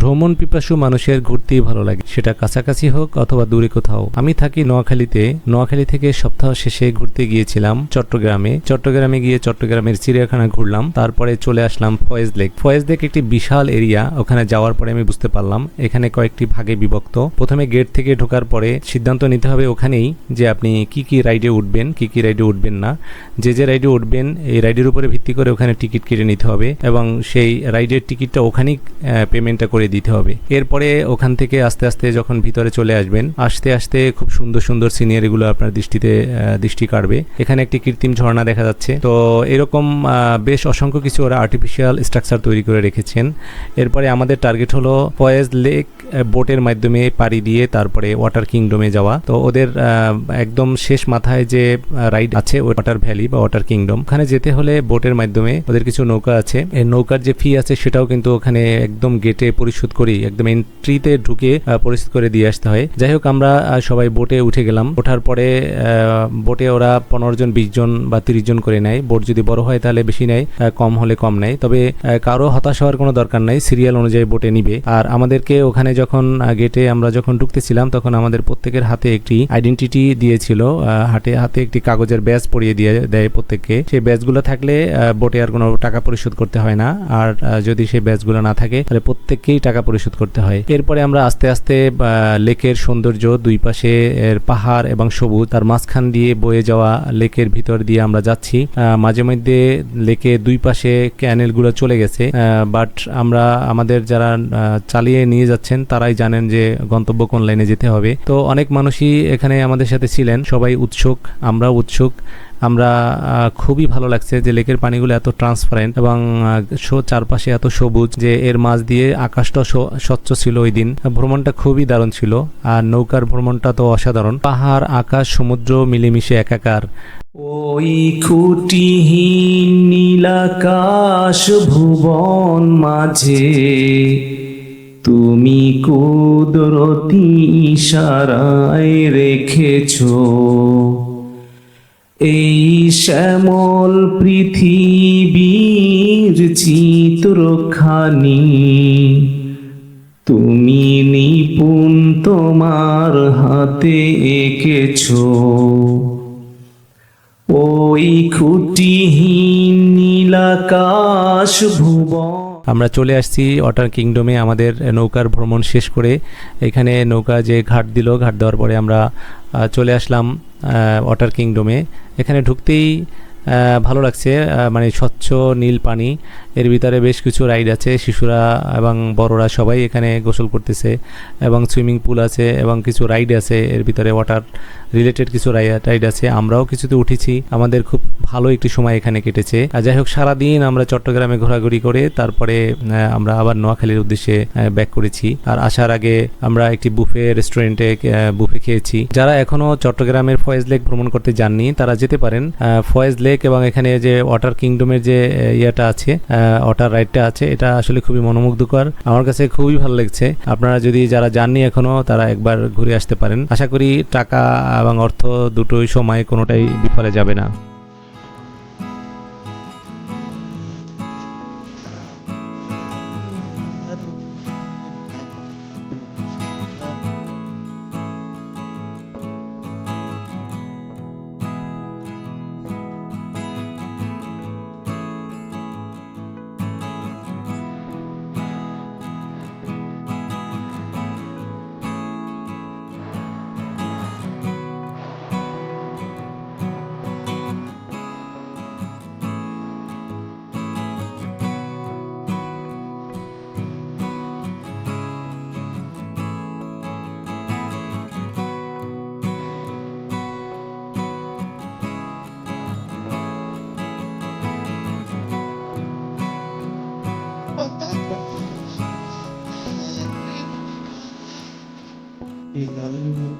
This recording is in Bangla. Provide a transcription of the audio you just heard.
ভ্রমণ পিপাসু মানুষের ঘুরতেই ভালো লাগে। সেটা কাছাকাছি হোক অথবা দূরে কোথাও। আমি থাকি নোয়াখালীতে। নোয়াখালী থেকে সপ্তাহ শেষে ঘুরতে গিয়েছিলাম চট্টগ্রামে। চট্টগ্রামে গিয়ে চট্টগ্রামের চিড়িয়াখানা ঘুরলাম। তারপরে চলে আসলাম ফয়েজ লেক। ফয়েজ লেক একটি বিশাল এরিয়া। ওখানে যাওয়ার পরে আমি বুঝতে পারলাম, এখানে কয়েকটি ভাগে বিভক্ত। প্রথমে গেট থেকে ঢোকার পরে সিদ্ধান্ত নিতে হবে ওখানেই যে আপনি কি কি রাইডে উঠবেন, কি কি রাইডে উঠবেন না। যে যে রাইডে উঠবেন, এই রাইডের উপরে ভিত্তি করে ওখানে টিকিট কেটে নিতে হবে এবং সেই রাইডের টিকিটটা ওখানেই পেমেন্টটা করে দিতে হবে। এরপরে ওখান থেকে আস্তে আস্তে যখন ভিতরে চলে আসবেন, আস্তে আস্তে খুব সুন্দর সুন্দর সিনিয়ারিগুলো আপনার দৃষ্টিতে দৃষ্টি কাড়বে। এখানে একটি কৃত্রিম ঝর্ণা দেখা যাচ্ছে। তো এরকম বেশ অসংখ্য কিছু ওরা আর্টিফিশিয়াল স্ট্রাকচার তৈরি করে রেখেছেন। এরপরে আমাদের টার্গেট হলো ফয়েজ লেক বোটের মাধ্যমে পাড়ি দিয়ে তারপরে ওয়াটার কিংডমে যাওয়া। তো ওদের একদম শেষ মাথায় যে রাইড আছে ওয়াটার ভ্যালি বা ওয়াটার কিংডম ওখানে যেতে হলে বোটের মাধ্যমে ওদের কিছু নৌকা আছে। এই নৌকার যে ফি আছে সেটাও কিন্তু ওখানে একদম গেটে পরিশোধ করি, একদম এন্ট্রিতে ঢুকে পরিশোধ করে দিয়ে আসতে হয়। যাই হোক, আমরা সবাই বোটে উঠে গেলাম। ওঠার পরে বোটে ওরা পনেরো জন, বিশ জন বা তিরিশ জন করে নেয়। বোট যদি বড় হয় তাহলে বেশি নেয় কম হলে কম নেয়। তবে কারও হতাশ হওয়ার কোনো দরকার নাই। সিরিয়াল অনুযায়ী বোটে নিবে। আর আমাদেরকে ওখানে যখন গেটে আমরা যখন ঢুকতেছিলাম, তখন আমাদের প্রত্যেকের হাতে একটি আইডেন্টিটি দিয়েছিল। হাতে হাতে একটি কাগজের ব্যাজ পরিয়ে দিয়ে দেয় প্রত্যেককে। সেই ব্যাজগুলো থাকলে বোটে আর কোনো টাকা পরিশোধ করতে হয় না। আর যদি সেই ব্যাজগুলো না থাকে, তাহলে প্রত্যেককেই টাকা পরিশোধ করতে হয়। এরপরে আমরা আস্তে আস্তে লেকের সৌন্দর্য দুই পাশে পাহাড় এবং সবুজ, তার মাঝখান দিয়ে বয়ে যাওয়া লেকের ভিতর দিয়ে আমরা যাচ্ছি। মাঝে মধ্যে লেকে দুই পাশে ক্যানেলগুলো চলে গেছে বাট আমরা, আমাদের যারা চালিয়ে নিয়ে যাচ্ছেন, তারাই জানেন যে গন্তব্য কোন লাইনে যেতে হবে। তো অনেক মানুষই এখানে আমাদের সাথে ছিলেন, সবাই উৎসুক, আমরাও উৎসুক। আমরা খুবই ভালো লাগছে যে লেকের পানিগুলো এত ট্রান্সপারেন্ট এবং চারপাশে এত সবুজ যে এর মাঝ দিয়ে আকাশটা স্বচ্ছ ছিল ওই দিন। ভ্রমণটা খুবই দারুণ ছিল আর নৌকার ভ্রমণটা তো অসাধারণ। পাহাড়, আকাশ, সমুদ্র মিলেমিশে একাকার। ওই খুঁটিহীন নীলাকাশ ভুবন মাঝে তুমি কুদরতি ইশারায় রেখেছ। এই শ্যামল পৃথিবীর চিত্রখানি। তুমি নিপুণ তোমার হাতে এঁকেছ। ওই খুঁটিহীন নীলাকাশ ভুবন আমরা চলে আসছি ওয়াটার কিংডমে আমাদের নৌকার ভ্রমণ শেষ করে। এখানে নৌকা যে ঘাট দিল, ঘাট দেওয়ার পরে আমরা চলে আসলাম ওয়াটার কিংডমে এখানে ঢুকতেই ভালো লাগছে মানে স্বচ্ছ নীল পানি। এর ভিতরে বেশ কিছু রাইড আছে, শিশুরা এবং বড়রা সবাই এখানে গোসল করতেছে এবং সুইমিং পুল আছে এবং কিছু রাইড আছে। এর ভিতরে ওয়াটার রিলেটেড কিছু রাইড আছে। আমরাও কিছুতে উঠেছি। আমাদের খুব ভালো একটি সময় এখানে কেটেছে। আর যাই হোক, সারাদিন আমরা চট্টগ্রামে ঘোরাঘুরি করে তারপরে আমরা আবার নোয়াখালীর উদ্দেশ্যে ব্যাক করেছি। আর আসার আগে আমরা একটি বুফে রেস্টুরেন্টে বুফে খেয়েছি। যারা এখনও চট্টগ্রামের ফয়েজ লেক ভ্রমণ করতে যাননি, তারা যেতে পারেন। ফয়েজ লেক এবং এখানে যে ওয়াটার কিংডমের যে ইয়েটা আছে ওয়াটার রাইডটা আছে, এটা আসলে খুবই মনোমুগ্ধকর। আমার কাছে খুবই ভালো লাগছে। আপনারা যদি যারা যাননি এখনও, তারা একবার ঘুরে আসতে পারেন। আশা করি টাকা এবং অর্থ দুটোই সময় কোনোটাই বিফলে যাবে না। 你能